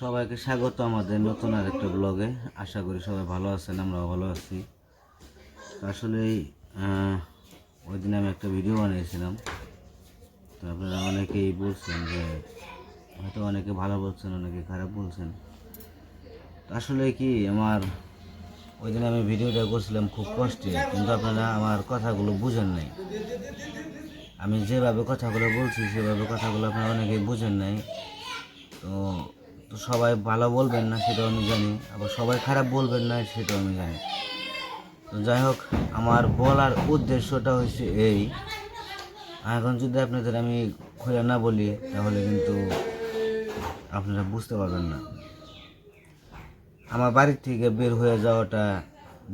সবাইকে স্বাগত আমাদের নতুন আর একটা ব্লগে আশা করি সবাই ভালো আছেন, আমরাও ভালো আছি। আসলে ওই দিন আমি একটা ভিডিও বানিয়েছিলাম। তো আপনারা অনেকেই বলছেন যে, হয়তো অনেকে ভালো বলছেন, অনেকে খারাপ বলছেন। আসলে কি, আমার ওই দিন আমি ভিডিওটা করছিলাম খুব কষ্টে, কিন্তু আপনারা আমার কথাগুলো বুঝেন নাই। আমি যেভাবে কথাগুলো বলছি, সেভাবে কথাগুলো আপনারা অনেকেই বুঝেন নাই। তো তো সবাই ভালো বলবেন না সেটাও আমি জানি, আবার সবাই খারাপ বলবেন না সেটাও আমি জানি। তো যাই হোক, আমার বলার উদ্দেশ্যটা হচ্ছে এই। এখন যদি আপনাদের আমি খুলে না বলি, তাহলে কিন্তু আপনারা বুঝতে পারবেন না। আমার বাড়ির থেকে বের হয়ে যাওয়াটা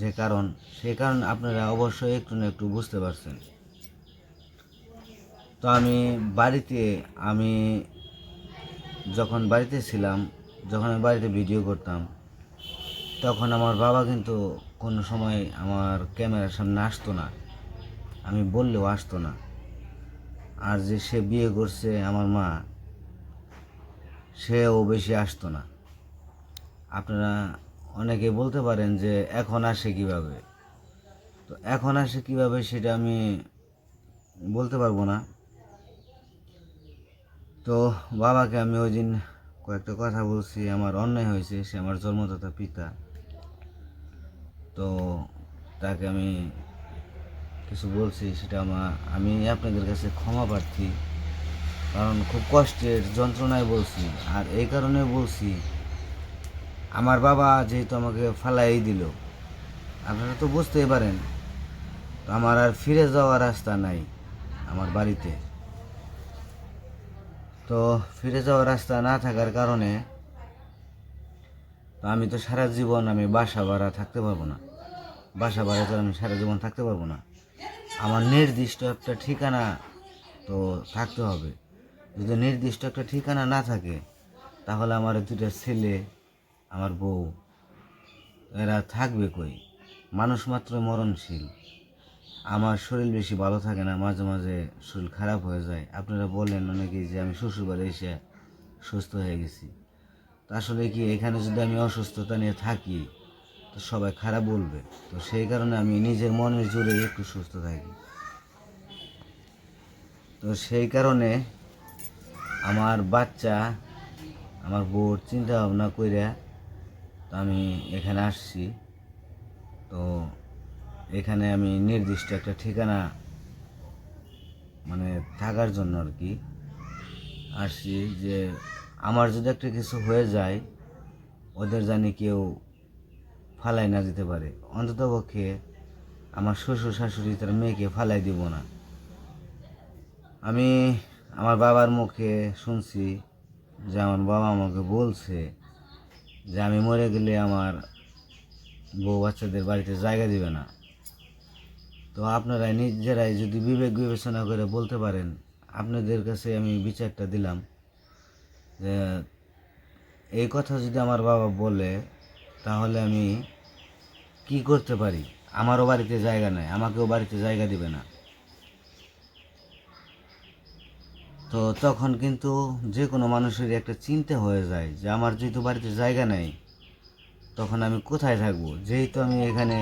যে কারণ, সেই কারণ আপনারা অবশ্যই একটু না একটু বুঝতে পারছেন। তো আমি বাড়িতে আমি যখন বাড়িতে ছিলাম, যখন আমি বাড়িতে ভিডিও করতাম, তখন আমার বাবা কিন্তু কোনো সময় আমার ক্যামেরার সামনে আসতো না। আমি বললেও আসতো না। আর যে সে বিয়ে করছে আমার মা, সেও বেশি আসতো না। আপনারা অনেকে বলতে পারেন যে, এখন আসে কীভাবে? তো এখন আসে কীভাবে সেটা আমি বলতে পারব না। তো বাবাকে আমি ওই দিন কয়েকটা কথা বলছি, আমার অন্যায় হয়েছে, সে আমার জন্মদাতা পিতা। তো তাকে আমি কিছু বলছি, সেটা আমার আমি আপনাদের কাছে ক্ষমা প্রার্থী। কারণ খুব কষ্টের যন্ত্রণায় বলছি, আর এই কারণে বলছি, আমার বাবা যেহেতু আমাকে ফালাই দিল, আপনারা তো বুঝতেই পারেন আমার আর ফিরে যাওয়ার রাস্তা নাই আমার বাড়িতে। তো ফিরে যাওয়ার রাস্তা না থাকার কারণে আমি তো সারা জীবন আমি বাসা ভাড়া থাকতে পারব না। বাসা ভাড়া তো আমি সারা জীবন থাকতে পারব না। আমার নির্দিষ্ট একটা ঠিকানা তো থাকতে হবে। যদি নির্দিষ্ট একটা ঠিকানা না থাকে, তাহলে আমার দুটা ছেলে, আমার বউ, এরা থাকবে কই? মানুষ মাত্র মরণশীল। আমার শরীর বেশি ভালো থাকে না, মাঝে মাঝে শরীর খারাপ হয়ে যায়। আপনারা বলেন অনেকেই যে আমি শ্বশুরবাড়ি এসে সুস্থ হয়ে গেছি। তো আসলে কি এখানে যদি আমি অসুস্থতা নিয়ে থাকি, তো সবাই খারাপ বলবে। তো সেই কারণে আমি নিজের মনের জোরে একটু সুস্থ থাকি। তো সেই কারণে আমার বাচ্চা, আমার বউর চিন্তা ভাবনা কইরা তো আমি এখানে আসছি। তো এখানে আমি নির্দিষ্ট একটা ঠিকানা মানে থাকার জন্য আর কি, আসছি যে আমার যদি একটা কিছু হয়ে যায়, ওদের জানি কেউ ফালাই না দিতে পারে। অন্তত পক্ষে আমার শ্বশুর শাশুড়ি তার মেয়েকে ফালাই দিব না। আমি আমার বাবার মুখে শুনছি যে আমার বাবা আমাকে বলছে যে আমি মরে গেলে আমার বউ বাচ্চাদের বাড়িতে জায়গা দিবে না। তো আপনারা নিজেরাই যদি বিবেক বিবেচনা করে বলতে পারেন, আপনাদের কাছে আমি বিচারটা দিলাম যে, এই কথা যদি আমার বাবা বলে, তাহলে আমি কি করতে পারি? আমারও বাড়িতে জায়গা নাই, আমাকেও বাড়িতে জায়গা দিবে না। তো তখন কিন্তু যে কোনো মানুষেরই একটা চিন্তা হয়ে যায় যে, আমার যেহেতু বাড়িতে জায়গা নেই, তখন আমি কোথায় থাকব? যেহেতু আমি এখানে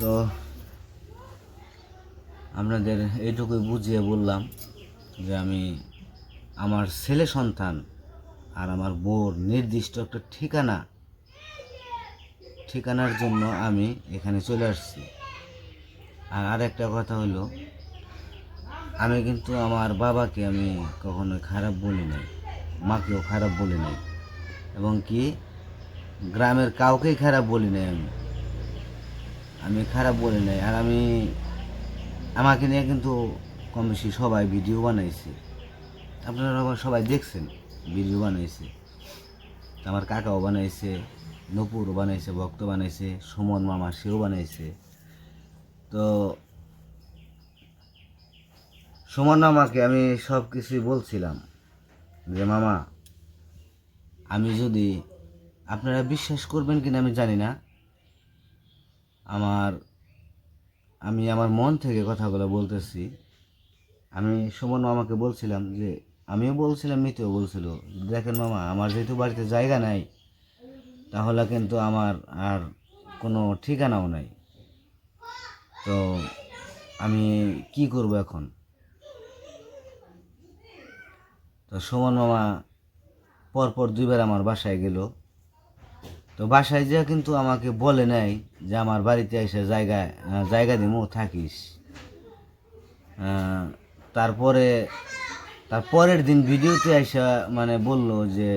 তো আপনাদের এইটুকুই বুঝিয়ে বললাম যে আমি আমার ছেলে সন্তান আর আমার বোর নির্দিষ্ট একটা ঠিকানা, ঠিকানার জন্য আমি এখানে চলে আসছি। আর আরেকটা কথা হলো, আমি কিন্তু আমার বাবাকে আমি কখনো খারাপ বলি নাই, মাকেও খারাপ বলি নাই, এবং কি গ্রামের কাউকেই খারাপ বলি নাই আমি। আমি খারাপ বলি নাই, আর আমি আমাকে নিয়ে কিন্তু কম বেশি সবাই ভিডিও বানাইছে। আপনারা আবার সবাই দেখছেন ভিডিও বানাইছে। আমার কাকাও বানাইছে, নপুরও বানাইছে, ভক্ত বানাইছে, সুমন মামা সেও বানাইছে। তো সুমন মামাকে আমি সব কিছুই বলছিলাম যে, মামা, আমি যদি আপনারা বিশ্বাস করবেন কিনা আমি জানি না আমার, আমি আমার মন থেকে কথাগুলো বলতেছি। আমি, সুমন মামাকে বলছিলাম যে, আমিও বলছিলাম, মিতেও বলছিল, দেখেন মামা, আমার যেহেতু বাড়িতে জায়গা নাই, তাহলে কিন্তু আমার আর কোনো ঠিকানাও নাই। তো আমি কি করব এখন? তো সুমন মামা পরপর দুইবার আমার বাসায় গেল। তো বাসায় যা কিন্তু আমাকে বলে নাই যে আমার বাড়িতে এসে জায়গা আহ, জায়গা দিমু থাকিস। তারপরে তার পরের দিন ভিডিওতে এসে মানে বলল যে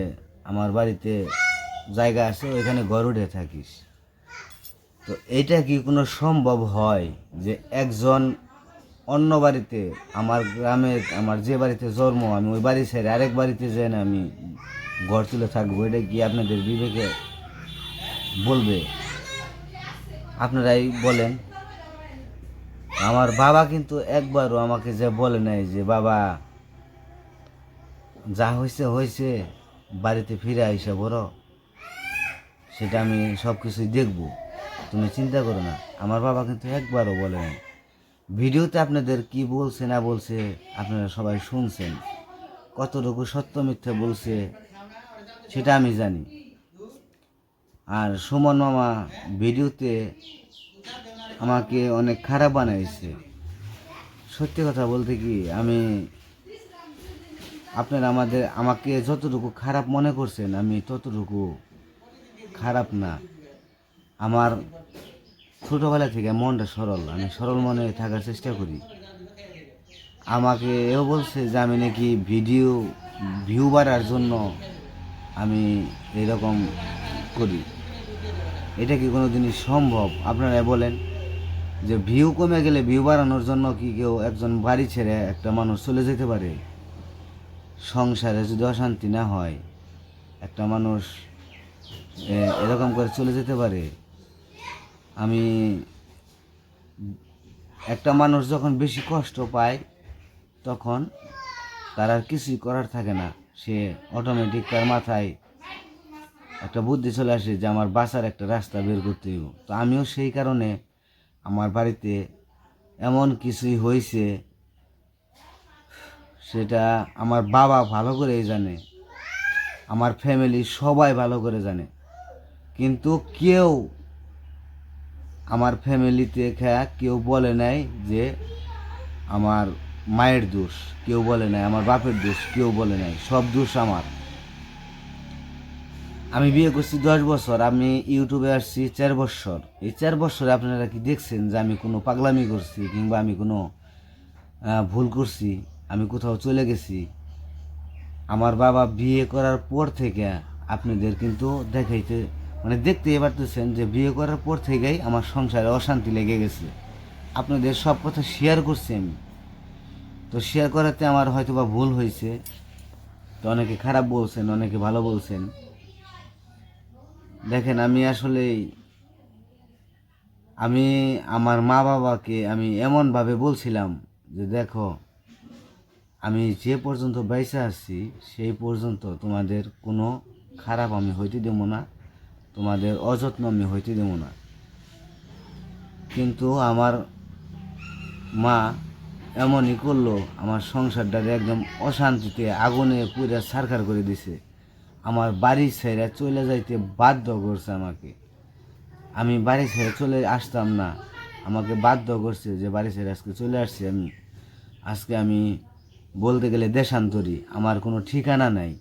আমার বাড়িতে জায়গা আছে ওইখানে ঘর উঠে থাকিস। তো এটা কি কোনো সম্ভব হয় যে একজন অন্য বাড়িতে আমার গ্রামে আমার যে বাড়িতে জন্ম আমি ওই বাড়ি ছেড়ে আরেক বাড়িতে যাই না আমি ঘর তুলে থাকব? এটা কি আপনাদের বিবেকে বলবে? আপনারাই বলেন। আমার বাবা কিন্তু একবারও আমাকে যে বলে নাই যে, বাবা, যা হয়েছে হয়েছে বাড়িতে ফিরে আইসা বড়। সেটা আমি সব কিছুই দেখব। তুমি চিন্তা করো না। আমার বাবা কিন্তু একবারও বলে নাই। ভিডিওতে আপনাদের কি বলছে, না বলছে, আপনারা সবাই শুনছেন। কতটুকু সত্য মিথ্যা বলছে, সেটা আমি জানি। আর সুমন মামা ভিডিওতে আমাকে অনেক খারাপ বানাইছে। সত্যি কথা বলতে কি, আমি আপনারা আমাদের, আমাকে যতটুকু খারাপ মনে করছেন, আমি ততটুকু খারাপ না। আমার ছোটোবেলা থেকে মনটা সরল, আমি সরল মনে থাকার চেষ্টা করি। আমাকে এও বলছে যে আমি নাকি ভিডিও ভিউ বাড়ার জন্য আমি এরকম করি। এটা কি কোনো জিনিস সম্ভব? আপনারা বলেন। যে ভিউ কমে গেলে ভিউ বাড়ানোর জন্য কি কেউ একজন বাড়ি ছেড়ে একটা মানুষ চলে যেতে পারে? সংসারে যদি অশান্তি না হয়, একটা মানুষ এরকম করে চলে যেতে পারে। আমি, একটা মানুষ যখন বেশি কষ্ট পায়, তখন তার আর কিছুই করার থাকে না। সে অটোমেটিক তার মাথায় একটা বুদ্ধি চলে আসে যে আমার বাঁচার একটা রাস্তা বের করতে হইব। তো আমিও সেই কারণে আমার বাড়িতে এমন কিছুই হয়েছে সেটা আমার বাবা ভালো করেই জানে, আমার ফ্যামিলি সবাই ভালো করে জানে। কিন্তু কেউ আমার ফ্যামিলিতে খেয়া কেউ বলে নাই যে আমার মায়ের দোষ, কেউ বলে নাই, আমার বাপের দোষ, কেউ বলে নাই, সব দোষ আমার। আমি বিয়ে করছি দশ বছর, আমি ইউটিউবে আসছি চার বছর। এই চার বছরে আপনারা কি দেখছেন যে আমি কোনো পাগলামি করছি কিংবা আমি কোনো ভুল করছি? আমি কোথাও চলে গেছি। আমার বাবা বিয়ে করার পর থেকে আপনাদের কিন্তু দেখাইতে মানে দেখতেই পারতেছেন যে বিয়ে করার পর থেকেই আমার সংসারে অশান্তি লেগে গেছে। আপনাদের সব কথা শেয়ার করছি আমি। তো শেয়ার করাতে আমার হয়তো বা ভুল হয়েছে। তো অনেকে খারাপ বলছেন, অনেকে ভালো বলছেন। দেখেন, আমি আসলে আমি আমার মা বাবাকে আমি এমনভাবে বলছিলাম যে, দেখো, আমি যে পর্যন্ত বাইসে আসছি সেই পর্যন্ত তোমাদের কোনো খারাপ আমি হইতে দেবো না, তোমাদের অযত্ন আমি হইতে দেবো না। কিন্তু আমার মা এমনই করল, আমার সংসারটাকে একদম অশান্তিতে, আগুনে পুরে সারখার করে দিছে। আমার বাড়ি ছেড়ে চলে যাইতে বাধ্য করছে আমাকে। আমি বাড়ি ছেড়ে চলে আসতাম না। আমাকে বাধ্য করছে যে বাড়ি ছেড়ে আজকে চলে আসছি আমি। আজকে আমি বলতে গেলে দেশান্তরী, আমার কোনো ঠিকানা নাই।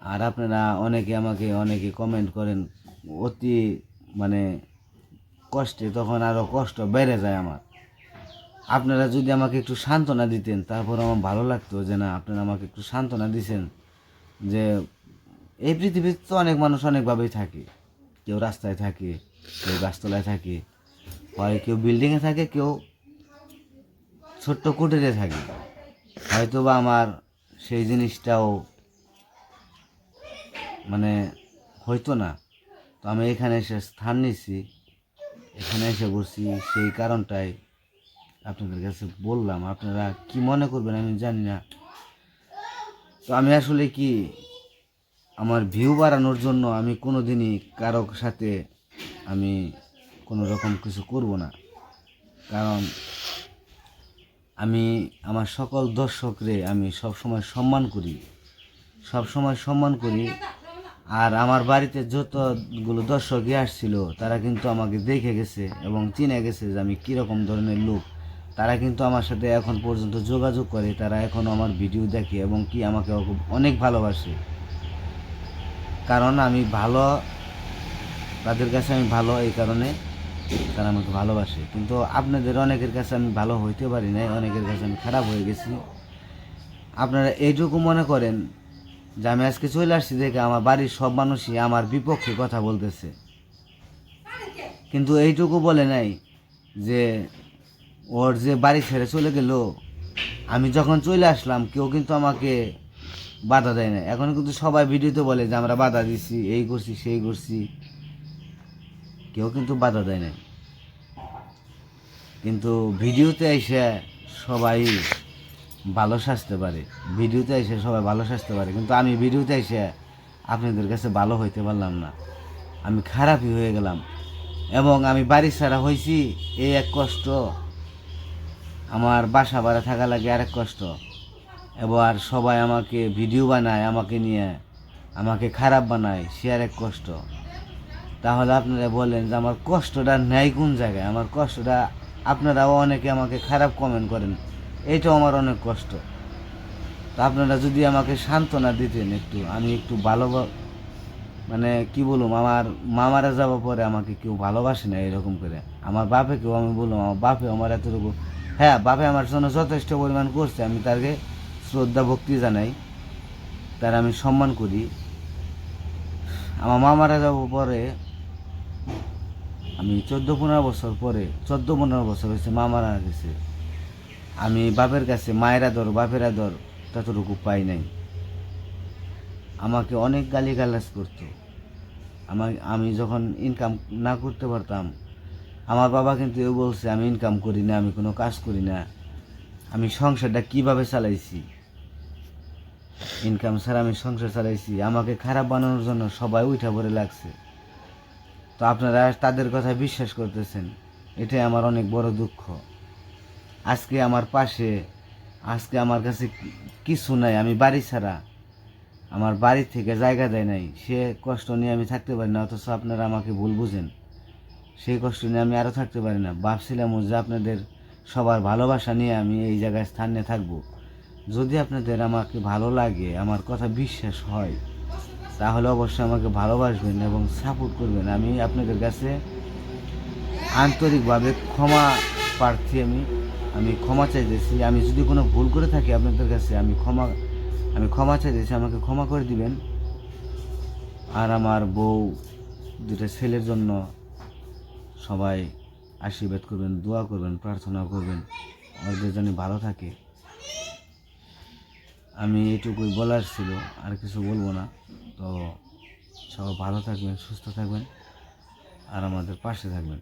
আর আপনারা অনেকে আমাকে, অনেকে কমেন্ট করেন, অতি মানে কষ্টে তখন আরও কষ্ট বেড়ে যায় আমার। আপনারা যদি আমাকে একটু সান্ত্বনা দিতেন তারপর আমার ভালো লাগতো যে না, আপনারা আমাকে একটু সান্ত্বনা দিছেন যে এই পৃথিবীতে তো অনেক মানুষ অনেকভাবেই থাকে। কেউ রাস্তায় থাকে, কেউ গাছতলায় থাকে, হয় কেউ বিল্ডিংয়ে থাকে, কেউ ছোট্ট কুটিরে থাকে। হয়তো বা আমার সেই জিনিসটাও মানে হইতো না। তো আমি এখানে এসে স্থান নিছি এখানে এসে বসছি, সেই কারণটাই আপনাদের কাছে বললাম। আপনারা কি মনে করবেন আমি জানি না। তো আমি আসলে কি আমার ভিউ বাড়ানোর জন্য আমি কোনো দিনই কারও সাথে আমি কোনো রকম কিছু করব না। কারণ আমি, আমার সকল দর্শকরে আমি সব সময় সম্মান করি। সব সময় সম্মান করি। আর আমার বাড়িতে যতগুলো দর্শকই আসছিল, তারা কিন্তু আমাকে দেখে গেছে এবং চিনে গেছে যে আমি কীরকম ধরনের লোক। তারা কিন্তু আমার সাথে এখন পর্যন্ত যোগাযোগ করে, তারা এখন আমার ভিডিও দেখে এবং কি আমাকে অনেক ভালোবাসে। কারণ আমি ভালো, তাদের কাছে আমি ভালো এই কারণে, তারা আমাকে ভালোবাসে। কিন্তু আপনাদের অনেকের কাছে আমি ভালো হইতে পারি নাই, অনেকের কাছে আমি খারাপ হয়ে গেছি। আপনারা এইটুকু মনে করেন যে আমি আজকে চলে আসছি দেখে আমার বাড়ির সব মানুষই আমার বিপক্ষে কথা বলতেছে। কিন্তু এইটুকু বলে নাই যে ওর যে বাড়ি ছেড়ে চলে গেল, আমি যখন চলে আসলাম কেউ কিন্তু আমাকে বাধা দেয় না। এখন কিন্তু সবাই ভিডিওতে বলে যে, আমরা বাধা দিছি, এই করছি, সেই করছি। কেউ কিন্তু বাধা দেয় না। কিন্তু ভিডিওতে এসে সবাই ভালো সাজতে পারে। ভিডিওতে এসে সবাই ভালো সাজতে পারে। কিন্তু আমি ভিডিওতে এসে আপনাদের কাছে ভালো হইতে পারলাম না। আমি খারাপই হয়ে গেলাম। এবং আমি বাড়ি ছাড়া হয়েছি এই এক কষ্ট। আমার বাসা ভাড়া থাকা লাগে আরেক কষ্ট। এবার সবাই আমাকে ভিডিও বানায়, আমাকে নিয়ে, আমাকে খারাপ বানায় সে আর এক কষ্ট। তাহলে আপনারা বলেন যে আমার কষ্টটা নেই কোন জায়গায়? আমার কষ্টটা আপনারাও অনেকে আমাকে খারাপ কমেন্ট করেন এইটাও আমার অনেক কষ্ট। তো আপনারা যদি আমাকে সান্ত্বনা দিতেন একটু, আমি একটু ভালো মানে কি বলুম আমার মামারা যাওয়ার পরে আমাকে কেউ ভালোবাসে না এরকম করে। আমার বাপেকেও আমি বললাম, আমার বাপে আমার এতটুকু হ্যাঁ বাপে আমার জন্য যথেষ্ট পরিমাণ করছে, আমি তাকে শ্রদ্ধা ভক্তি জানাই, তার আমি সম্মান করি। আমার মামারা যাওয়ার পরে, আমি চোদ্দ পনেরো বছর পরে, চোদ্দ পনেরো বছর হয়েছে মা মারা গেছে। আমি বাপের কাছে মায়ের আদর, বাপের আদর ততটুকু পাই নাই। আমাকে অনেক গালি গালাজ করতো। আমার আমি যখন ইনকাম না করতে পারতাম, আমার বাবা কিন্তু এও বলছে, আমি ইনকাম করি না, আমি কোনো কাজ করি না। আমি সংসারটা কীভাবে চালাইছি? ইনকাম ছাড়া আমি সংসার চালাইছি। আমাকে খারাপ বানানোর জন্য সবাই উঠা পড়ে লাগছে। তো আপনারা তাদের কথা বিশ্বাস করতেছেন। এটাই আমার অনেক বড় দুঃখ। আজকে আমার পাশে, আজকে আমার কাছে কিছু নাই, আমি বাড়ি ছাড়া। আমার বাড়ি থেকে জায়গা দেয় নাই। সে কষ্ট নিয়ে আমি থাকতে পারি না, অথচ আপনারা আমাকে ভুল বুঝেন। সেই কষ্ট নিয়ে আমি আরও থাকতে পারি না। ভাবছিলাম যে আপনাদের সবার ভালোবাসা নিয়ে আমি এই জায়গায় স্থানে থাকব। যদি আপনাদের আমাকে ভালো লাগে, আমার কথা বিশ্বাস হয়, তাহলে অবশ্যই আমাকে ভালোবাসবেন এবং সাপোর্ট করবেন। আমি আপনাদের কাছে আন্তরিকভাবে ক্ষমা প্রার্থী আমি আমি ক্ষমা চাইতেছি। আমি যদি কোনো ভুল করে থাকি আপনাদের কাছে, আমি ক্ষমা আমি ক্ষমা চাইতেছি, আমাকে ক্ষমা করে দিবেন। আর আমার বউ দুটা ছেলের জন্য সবাই আশীর্বাদ করবেন, দোয়া করবেন, প্রার্থনা করবেন। ওদের জন্য ভালো থাকে। আমি এটুকুই বলার ছিল, আর কিছু বলব না। তো সবাই ভালো থাকবেন, সুস্থ থাকবেন, আর আমাদের পাশে থাকবেন।